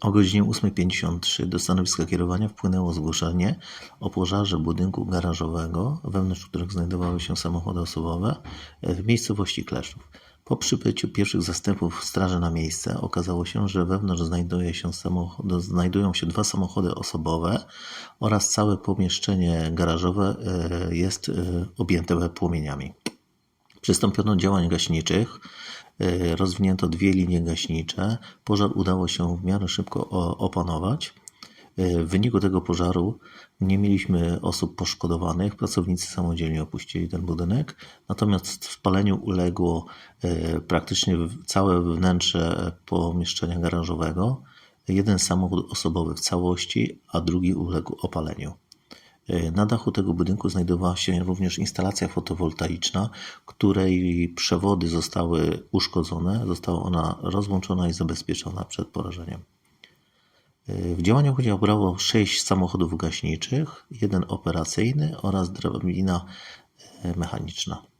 O godzinie 8.53 do stanowiska kierowania wpłynęło zgłoszenie o pożarze budynku garażowego, wewnątrz którego znajdowały się samochody osobowe w miejscowości Kleszów. Po przybyciu pierwszych zastępów straży na miejsce okazało się, że wewnątrz znajduje się samochod, znajdują się dwa samochody osobowe oraz całe pomieszczenie garażowe e, jest e, objęte płomieniami. Przystąpiono do działań gaśniczych, rozwinięto dwie linie gaśnicze. Pożar udało się w miarę szybko opanować. Y, W wyniku tego pożaru nie mieliśmy osób poszkodowanych. Pracownicy samodzielnie opuścili ten budynek, natomiast spaleniu uległo y, praktycznie w- całe wnętrze pomieszczenia garażowego. Jeden samochód osobowy w całości, a drugi uległ opaleniu. Na dachu tego budynku znajdowała się również instalacja fotowoltaiczna, której przewody zostały uszkodzone. Została ona rozłączona i zabezpieczona przed porażeniem. W działaniach udział brało sześć samochodów gaśniczych, jeden operacyjny oraz drabina e, mechaniczna.